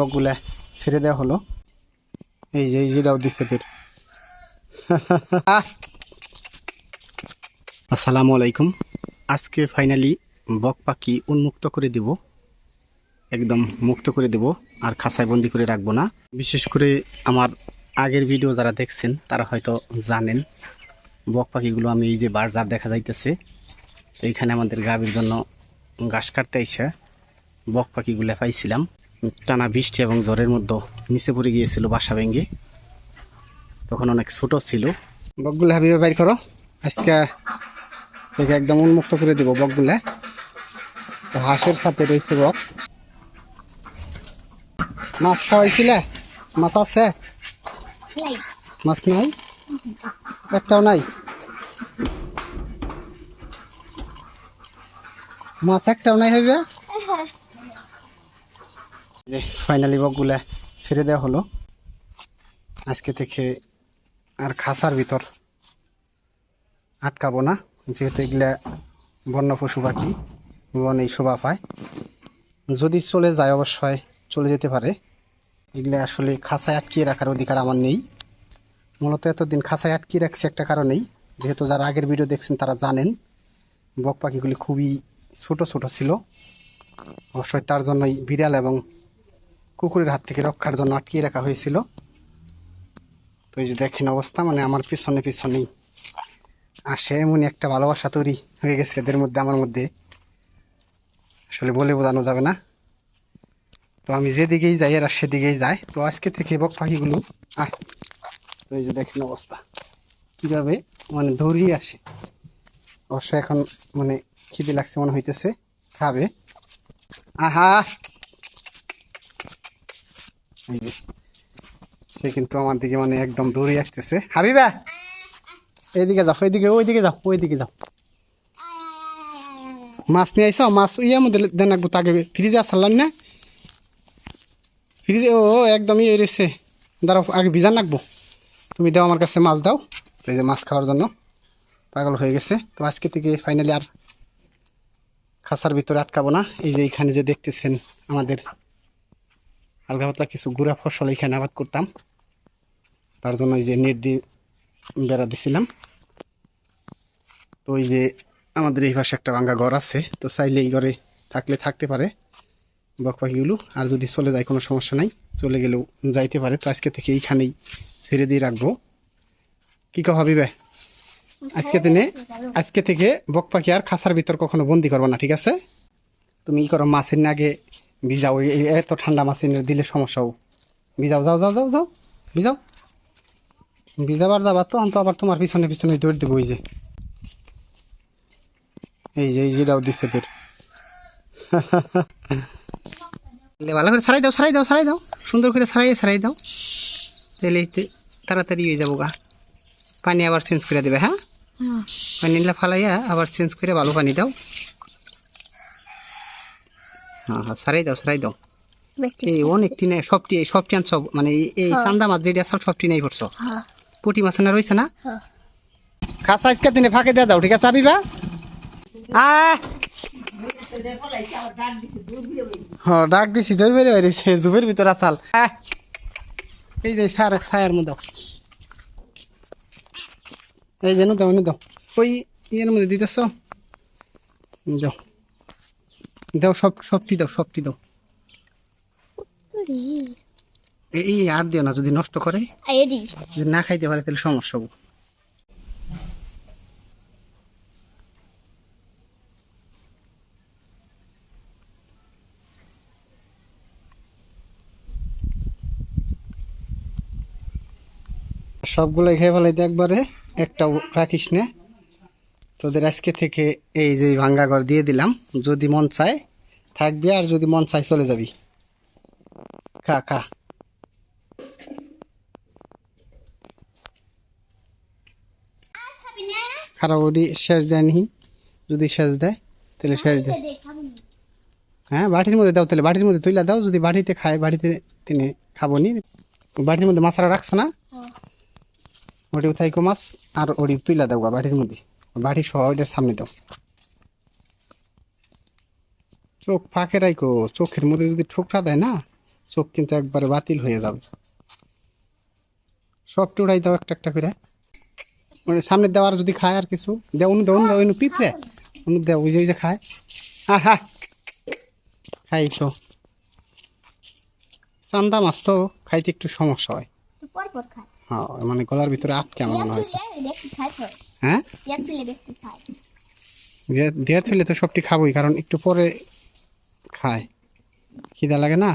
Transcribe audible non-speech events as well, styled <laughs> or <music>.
বকগুলা ছেড়ে দেওয়া হলো। এই যে, এই যেটাও দিছে তোর <laughs> আসসালামু আলাইকুম। আজকে ফাইনালি বক পাখি উন্মুক্ত করে দেব। একদম মুক্ত করে দেব, আর খাঁচায় বন্দি করে রাখব না। বিশেষ করে আমার আগের ভিডিও যারা দেখছেন, তারা হয়তো জানেন, বক পাখিগুলো আমি এই যে বারজার দেখা যাইতেছে। এইখানে আমাদের গাভীর জন্য ঘাস কাটতে এসে বক পাখিগুলো পাইছিলাম। টানা বৃষ্টি এবং জ্বরের মধ্যে নিচে পড়ে গিয়েছিল বাসা ভেঙে। তখন অনেক ছোট ছিল। বকগুলো হাবিবে, বাইর করো। আজকে থেকে একদম উন্মুক্ত করে দেবো বকগুলা। তো হাঁসের সাথে রয়েছে বক। মাছ খাওয়াইছিলে? মাছ আছে? মাছ নাই? একটাও নাই? মাছ একটাও নাই হইবে যে ফাইনালি বকগুলা ছেড়ে দেওয়া হলো। আজকে থেকে আর খাসার ভিতর আটকাবো না, যেহেতু এগুলা বন্য পশু পাখি বনেই শোভা পায়। যদি চলে যায় অবশ্যই চলে যেতে পারে। এগুলা আসলে খাঁচায় আটকিয়ে রাখার অধিকার আমার নেই। মূলত এতদিন খাঁচায় আটকিয়ে রাখছি একটা কারণেই, যেহেতু যারা আগের ভিডিও দেখছেন তারা জানেন, বক পাখিগুলি খুবই ছোট ছোট ছিল। অবশ্যই তার জন্যই বিড়াল এবং কুকুরের হাত থেকে রক্ষার জন্য আটকিয়ে রাখা হয়েছিল। তো এই যে দেখেন অবস্থা মানে আমার পিছনে পিছনেই। আসে এমনই একটা ভালোবাসা তৈরি হয়ে গেছে এদের মধ্যে, আমার মধ্যে। আসলে বলে বোঝানো যাবে না। তো আমি যেদিকেই যাই, এরা সেদিকেই যায়। তো আজকে থেকে বক পাখিগুলো, আহ, তো এই যে দেখেন অবস্থা। কীভাবে মানে দৌড়িয়ে আসে। অবশ্য এখন মানে খিদে লাগছে, মনে হইতেছে। খাবে। আহা! সে কিন্তু আমার দিকে মানে একদম দৌড়ে আসতেছে। হাবিবা! এইদিকে যাও এইদিকে ওইদিকে যাও ওইদিকে যাও। মাছ নিয়ে আইসো মাছ ইয়া মধ্যে দেন রাখব তাকে ফ্রিজে আসলাম না? ফ্রিজে ও, একদম ইয়ে রয়েছে। দাঁড়াও আগে ভিজান রাখব। তুমি দাও আমার কাছে মাছ দাও এই যে মাছ খাওয়ার জন্য। পাগল হয়ে গেছে। তো আজকে থেকে ফাইনালি আর খাসার ভিতরে আটকাবো না। এই যে এইখানে যে দেখতেছেন আমাদের হালকা পাতলা কিছু গুড়া ফসল এখানে আবাদ করতাম। তার জন্য এই যে নেট দিয়ে বেড়া দিছিলাম। তো ওই যে আমাদের এই পাশে একটা ভাঙ্গা ঘর আছে, তো চাইলে এই ঘরে থাকলে থাকতে পারে বক পাখিগুলো। আর যদি চলে যায়, কোনো সমস্যা নাই, চলে গেলেও যাইতে পারে। তো আজকে থেকে এইখানেই ছেড়ে দিয়ে রাখব। কী কি হাবিবে? আজকে দিনে, আজকে থেকে বক পাখি আর খাসার ভিতর কখনো বন্দি করব না, ঠিক আছে? তুমি ই করো, মাছের আগে ভিজাও এত ঠান্ডা মাছের না দিলে সমস্যাও। ভিজাও যাও যাও যাও যাও ভিজাও। ভিজাবার যাবার তো অন্ত আবার তোমার পিছনে পিছনে দৌড় দেবো এই যে। এই যে এই যেটাও দিচ্ছে তোর লে, ভালো করে সারাই দাও সারাই দাও সারাই দাও। সুন্দর করে সারাই সারাই দাও। তে- তাড়াতাড়ি হয়ে যাব গা। পানি আবার চেঞ্জ করে দেবে হ্যাঁ? পানি নিলে ফালাইয়া আবার চেঞ্জ করে ভালো পানি দাও। হ্যাঁ হ্যাঁ সারাই দাও সারাই দাও। এই অনেকটি নেই সবটি সবটি আনছ মানে এই- এই চান্দা মাছ যেটি আসল সবটি নেই পড়ছ পুটি মাছ না রয়েছে না? খাসা আজকে দিনে ফাঁকে দিয়ে দাও ঠিক আছে আবিবা? আহ! হ ডাক দিছি দৌড় বেড়ে বেরিয়েছে জুবের ভিতর আসাল। এই যে সার ছায়ার মধ্যে। এই দাও দাও। ওই ইয়ের মধ্যে দিতেছ? দাও দাও সব সবটি দাও সবটি দাও। এই আর দিও না যদি নষ্ট করে। যদি না খাইতে পারে তাহলে সমস্যা হবে। সবগুলো খেয়ে ফেলাইতে একবারে একটাও রাখিস না। তোদের আজকে থেকে এই যে ভাঙ্গা ঘর দিয়ে দিলাম যদি মন চায়। থাকবি আর যদি মন চাই চলে যাবি। খা খা। খারাপ ওটি শেষ দেয়নি যদি শেষ দেয়, তাহলে শেষ দেয় হ্যাঁ বাটির মধ্যে দাও তাহলে। বাটির মধ্যে তুইলা দাও, যদি বাটিতে খায় বাড়িতে তিনি খাব নি। বাটির মধ্যে মাছরা রাখছো না? ওটি থাইকো মাছ, আর ওটি তুইলা দাও বাটির মধ্যে। বাটি সহ ওইটার সামনে দাও। চোখ ফাঁকে রাখো চোখের মধ্যে যদি ঠোকরা দেয় না চোখ কিন্তু একবারে বাতিল হয়ে যাবে সব টুড়াই দাও একটা একটা করে মানে সামনে দেওয়ার যদি খায় আর কিছু দেও অনু দেও দেও পিঁপড়ে অনু দেও ওই যে ওই যে খায় হা হা খাই তো চান্দা মাছ তো খাইতে একটু সমস্যা হয় হ্যাঁ মানে গলার ভিতরে আটকে আমার মনে হয়েছে হ্যাঁ দিয়ে থইলে তো সবটি খাবোই কারণ একটু পরে খায় খিদা লাগে না